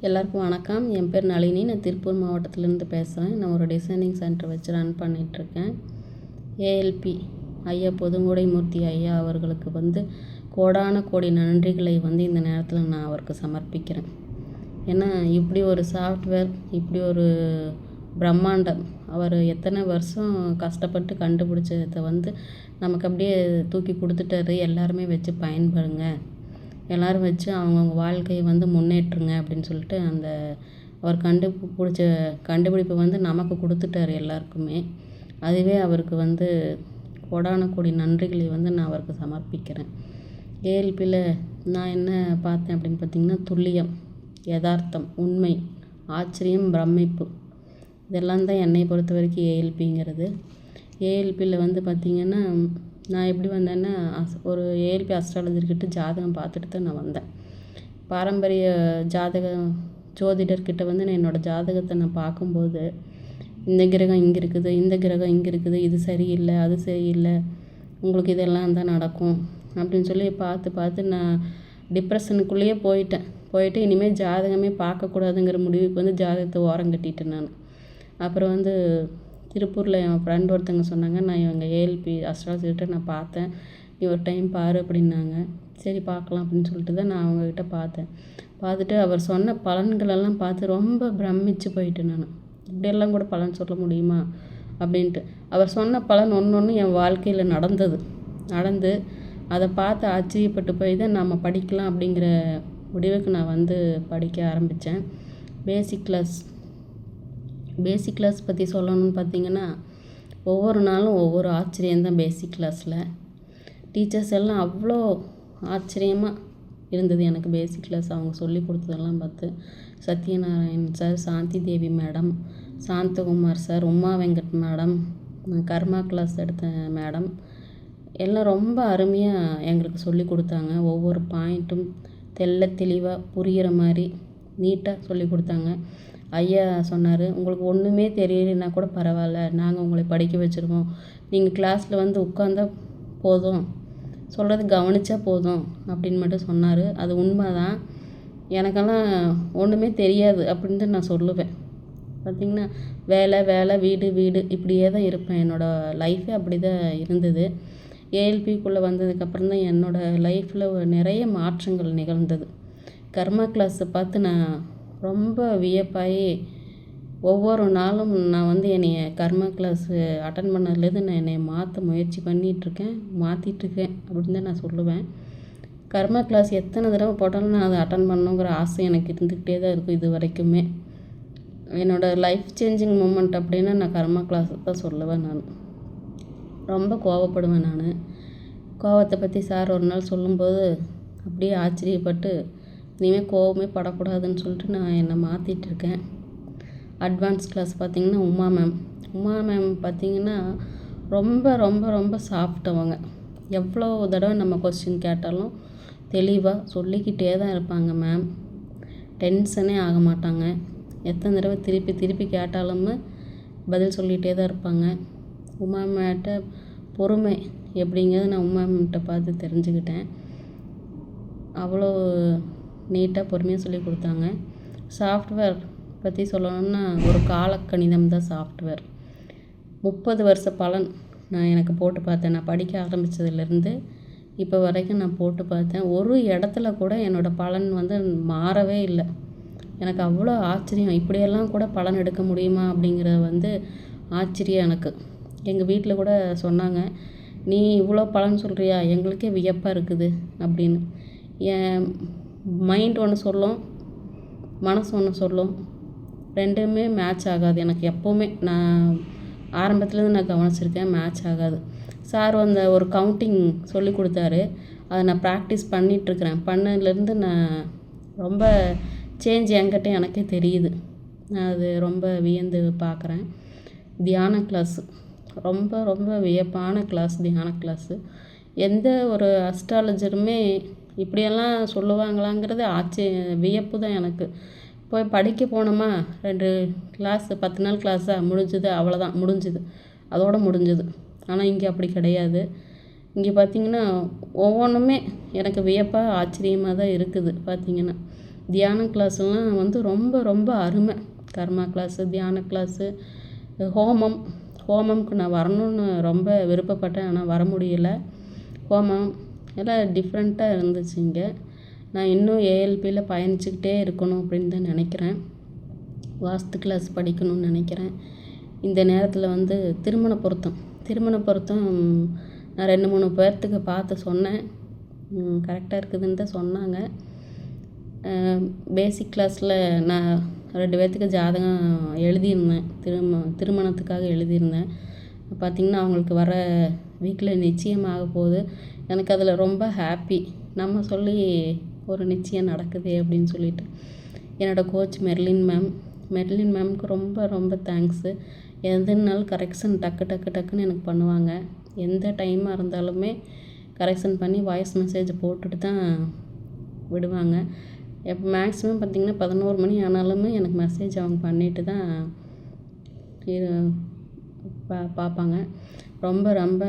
எல்லாருக்கும் வணக்கம். என் பேர் நளினி. நான் திருப்பூர் மாவட்டத்திலேருந்து பேசுகிறேன் நான் ஒரு டிசைனிங் சென்டர் வச்சு ரன் பண்ணிகிட்ருக்கேன் ஏஎல்பி ஐயா பொதுங்குடை மூர்த்தி ஐயா அவர்களுக்கு வந்து கோடான கோடி நன்றிகளை வந்து இந்த நேரத்தில் நான் அவருக்கு சமர்ப்பிக்கிறேன். ஏன்னா இப்படி ஒரு சாஃப்ட்வேர் இப்படி ஒரு பிரம்மாண்டம் அவர் எத்தனை வருஷம் கஷ்டப்பட்டு கண்டுபிடிச்சத வந்து நமக்கு அப்படியே தூக்கி கொடுத்துட்டாரு. எல்லாருமே வச்சு பயன்படுங்க. எல்லோரும் வச்சு அவங்கவுங்க வாழ்க்கையை வந்து முன்னேற்றுங்க அப்படின்னு சொல்லிட்டு அந்த அவர் கண்டுபிடிச்ச கண்டுபிடிப்பை வந்து நமக்கு கொடுத்துட்டாரு எல்லாருக்குமே. அதுவே அவருக்கு வந்து கொடானக்கூடிய நன்றிகளை வந்து நான் அவருக்கு சமர்ப்பிக்கிறேன். ஏஎல்பியில் நான் என்ன பார்த்தேன் அப்படின்னு பார்த்திங்கன்னா துல்லியம் யதார்த்தம் உண்மை ஆச்சரியம் பிரமிப்பு. இதெல்லாம் தான் என்னை பொறுத்த வரைக்கும் ஏஎல்பிங்கிறது. ஏஎல்பியில் வந்து பார்த்திங்கன்னா நான் எப்படி வந்தேன்னா அஸ் ஒரு ஏஎல்பி அஸ்ட்ராலஜர்கிட்ட ஜாதகம் பார்த்துட்டு தான் நான் வந்தேன். பாரம்பரிய ஜாதகம் ஜோதிடர்கிட்ட வந்து நான் என்னோடய ஜாதகத்தை நான் பார்க்கும்போது இந்த கிரகம் இங்கே இருக்குது இந்த கிரகம் இங்கே இருக்குது இது சரியில்லை அது சரியில்லை உங்களுக்கு இதெல்லாம் தான் நடக்கும் அப்படின்னு சொல்லி பார்த்து பார்த்து நான் டிப்ரெஷனுக்குள்ளேயே போயிட்டேன். போயிட்டு இனிமேல் ஜாதகமே பார்க்கக்கூடாதுங்கிற முடிவுக்கு வந்து ஜாதகத்தை ஓரம் கட்டிட்டேன் நான். அப்புறம் வந்து திருப்பூரில் என் ஃப்ரெண்ட் ஒருத்தங்க சொன்னாங்க நான் இவங்க ஏஎல்பி அஸ்ட்ராசிட்ட நான் பார்த்தேன். நீ ஒரு டைம் பாரு அப்படின்னாங்க. சரி பார்க்கலாம் அப்படின்னு சொல்லிட்டு தான் நான் அவங்கக்கிட்ட பார்த்தேன். பார்த்துட்டு அவர் சொன்ன பலன்களெல்லாம் பார்த்து ரொம்ப பிரமிச்சு போயிட்டேன் நான். இப்படியெல்லாம் கூட பலன் சொல்ல முடியுமா? அப்படின்ட்டு. அவர் சொன்ன பலன் ஒன்று ஒன்று என் வாழ்க்கையில் நடந்தது. நடந்து அதை பார்த்து ஆச்சரியப்பட்டு போய் தான் நம்ம படிக்கலாம் அப்படிங்கிற முடிவுக்கு நான் வந்து படிக்க ஆரம்பித்தேன் பேசிக் கிளாஸ் பேசிக் கிளாஸ் பற்றி சொல்லணும்னு பார்த்தீங்கன்னா ஒவ்வொரு நாளும் ஒவ்வொரு ஆச்சரியம்தான் பேசிக் கிளாஸில் டீச்சர்ஸ் எல்லாம் அவ்வளோ ஆச்சரியமாக இருந்தது எனக்கு பேசிக் கிளாஸ் அவங்க சொல்லி கொடுத்ததெல்லாம் பார்த்து Satyanarayan sir Shanthi Devi madam Santhakumar sir Uma Venkat madam grammar class எடுத்த மேடம் எல்லாம் ரொம்ப அருமையாக எங்களுக்கு சொல்லி கொடுத்தாங்க. ஒவ்வொரு பாயிண்ட்டும் தெள்ள தெளிவாக புரிகிற மாதிரி நீட்டாக சொல்லி கொடுத்தாங்க. ஐயா சொன்னார் உங்களுக்கு ஒன்றுமே தெரியலைன்னா கூட பரவாயில்ல நாங்கள் உங்களை படிக்க வச்சுருவோம். நீங்கள் கிளாஸில் வந்து உட்காந்தா போதும். சொல்கிறது கவனித்தா போதும் அப்படின்னு மட்டும் சொன்னார். அது உண்மை தான் எனக்கெல்லாம் ஒன்றுமே தெரியாது அப்படின்ட்டு நான் சொல்லுவேன். பார்த்திங்கன்னா வேலை வேலை வீடு வீடு இப்படியே தான் இருப்பேன். என்னோடய லைஃபே அப்படி தான் இருந்தது. ஏஎல்பிக்குள்ளே வந்ததுக்கப்புறம் தான் என்னோடய லைஃப்பில் நிறைய மாற்றங்கள் நிகழ்ந்தது. கர்மா கிளாஸை பார்த்து நான் ரொம்ப வியப்பாகி ஒவ்வொரு நாளும் நான் வந்து என்னைய கர்மா கிளாஸு அட்டன் பண்ணதுலேருந்து நான் என்னைய மாற்ற முயற்சி பண்ணிகிட்ருக்கேன் மாற்றிட்டுருக்கேன் அப்படின்னு தான் நான் சொல்லுவேன். கர்மா கிளாஸ் எத்தனை தடவை போட்டாலும் நான் அதை அட்டன் பண்ணணுங்கிற ஆசை எனக்கு இருந்துக்கிட்டே தான் இருக்கும் இது வரைக்குமே. என்னோடய லைஃப் சேஞ்சிங் மூமெண்ட் அப்படின்னா நான் கர்மா கிளாஸை தான் சொல்லுவேன் நான். ரொம்ப கோவப்படுவேன் நான். கோவத்தை பற்றி சார் ஒரு நாள் சொல்லும்போது அப்படியே ஆச்சரியப்பட்டு இனிமேல் கோவமே படக்கூடாதுன்னு சொல்லிட்டு நான் என்னை மாற்றிட்டுருக்கேன் அட்வான்ஸ் கிளாஸ் பார்த்திங்கன்னா உமா மேம் உமா மேம் பார்த்திங்கன்னா ரொம்ப ரொம்ப ரொம்ப சாஃப்டவங்க எவ்வளோ தடவை நம்ம கொஸ்டின் கேட்டாலும் தெளிவாக சொல்லிக்கிட்டே தான் இருப்பாங்க மேம் டென்ஷனே ஆக மாட்டாங்க. எத்தனை தடவை திருப்பி திருப்பி கேட்டாலுமே பதில் சொல்லிகிட்டே தான் இருப்பாங்க. உமா மேட்ட பொறுமை எப்படிங்கிறது நான் உமா மேம்கிட்ட பார்த்து தெரிஞ்சுக்கிட்டேன். அவ்வளோ நீட்டாக பொறுமையாக சொல்லி கொடுத்தாங்க. சாஃப்ட்வேர் பற்றி சொல்லணும்னா ஒரு காலக்கணிதம் தான் சாஃப்ட்வேர் முப்பது வருஷ பலன் நான் எனக்கு போட்டு பார்த்தேன். நான் படிக்க ஆரம்பித்ததுலேருந்து இப்போ வரைக்கும் நான் போட்டு பார்த்தேன். ஒரு இடத்துல கூட என்னோடய பலன் வந்து மாறவே இல்லை. எனக்கு அவ்வளோ ஆச்சரியம். இப்படியெல்லாம் கூட பலன் எடுக்க முடியுமா அப்படிங்கிறது வந்து ஆச்சரியம் எனக்கு. எங்கள் வீட்டில் கூட சொன்னாங்க நீ இவ்வளோ பலன் சொல்கிறியா எங்களுக்கே வியப்பாக இருக்குது அப்படின்னு. என் மைண்ட் ஒன்று சொல்லும் மனசு ஒன்று சொல்லும். ரெண்டுமே மேட்ச் ஆகாது. எனக்கு எப்போவுமே நான் ஆரம்பத்துலேருந்து நான் கவனிச்சிருக்கேன் மேட்ச் ஆகாது. சார் அந்த ஒரு கவுண்டிங் சொல்லி கொடுத்தாரு. அதை நான் ப்ராக்டிஸ் பண்ணிகிட்ருக்குறேன் பண்ணதுலேருந்து நான் ரொம்ப சேஞ்ச் என்கிட்ட எனக்கே தெரியுது. நான் அது ரொம்ப வியந்து பார்க்குறேன். தியான கிளாஸு ரொம்ப ரொம்ப வியப்பான கிளாஸ் தியான கிளாஸு எந்த ஒரு அஸ்ட்ராலஜருமே இப்படியெல்லாம் சொல்லுவாங்களாங்கிறது ஆச்சரிய வியப்பு தான் எனக்கு. போய் படிக்க போனோமா? ரெண்டு கிளாஸு பத்து நாள் கிளாஸாக முடிஞ்சுது அவ்வளோதான் முடிஞ்சுது. அதோடு முடிஞ்சுது. ஆனால் இங்கே அப்படி கிடையாது. இங்கே பார்த்திங்கன்னா ஒவ்வொன்றுமே எனக்கு வியப்பாக ஆச்சரியமாக தான் இருக்குது பார்த்திங்கன்னா தியான கிளாஸ்லாம் வந்து ரொம்ப ரொம்ப அருமை. கர்மா கிளாஸு தியான கிளாஸு ஹோமம். ஹோமம்க்கு நான் வரணும்னு ரொம்ப விருப்பப்பட்டேன். ஆனால் வர முடியல. ஹோமம் எல்லாம் டிஃப்ரெண்ட்டாக இருந்துச்சு இங்கே. நான் இன்னும் ஏஎல்பியில் பயணிச்சுக்கிட்டே இருக்கணும் அப்படின்னு தான் நினைக்கிறேன். வாஸ்து கிளாஸ் படிக்கணும்னு நினைக்கிறேன். இந்த நேரத்தில் வந்து திருமண பொருத்தம். திருமண பொருத்தம் நான் ரெண்டு மூணு பேர்த்துக்கு பார்த்து சொன்னேன். கரெக்டாக இருக்குதுன்னு தான் சொன்னாங்க. பேசிக் கிளாஸில் நான் ரெண்டு பேர்த்துக்கு ஜாதகம் எழுதியிருந்தேன். திரும திருமணத்துக்காக எழுதியிருந்தேன். பார்த்திங்கன்னா அவங்களுக்கு வர வீக்கில் நிச்சயமாக போகுது. எனக்கு அதில் ரொம்ப ஹாப்பி நம்ம சொல்லி ஒரு நிச்சயம் நடக்குது அப்படின்னு சொல்லிட்டு. என்னோடய கோச் மெர்லின் மேம் மெர்லின் மேம்க்கு ரொம்ப ரொம்ப தேங்க்ஸு எதுனாலும் கரெக்ஷன் டக்கு டக்கு டக்குன்னு எனக்கு பண்ணுவாங்க. எந்த டைமாக இருந்தாலுமே கரெக்ஷன் பண்ணி வாய்ஸ் மெசேஜ் போட்டுட்டு தான் விடுவாங்க. எப்போ மேக்ஸிமம் பார்த்திங்கன்னா பதினோரு மணி ஆனாலுமே எனக்கு மெசேஜ் அவங்க பண்ணிட்டு தான் பா பார்ப்பாங்க. ரொம்ப ரொம்ப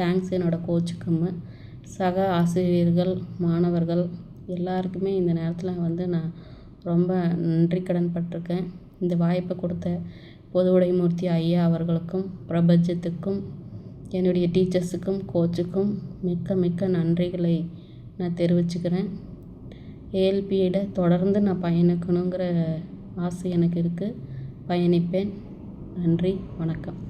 தேங்க்ஸ் என்னோடய கோச்சுக்கும் சக ஆசிரியர்கள் மாணவர்கள் எல்லாருக்குமே இந்த நேரத்தில் வந்து நான் ரொம்ப நன்றி கடன் பட்டிருக்கேன். இந்த வாய்ப்பை கொடுத்த பொதுவுடைமூர்த்தி ஐயா அவர்களுக்கும் பிரபஞ்சத்துக்கும் என்னுடைய டீச்சர்ஸுக்கும் கோச்சுக்கும் மிக்க மிக்க நன்றிகளை நான் தெரிவிச்சுக்கிறேன். ஏஎல்பியிட தொடர்ந்து நான் பயணிக்கணுங்கிற ஆசை எனக்கு இருக்குது பயணிப்பேன். நன்றி வணக்கம்.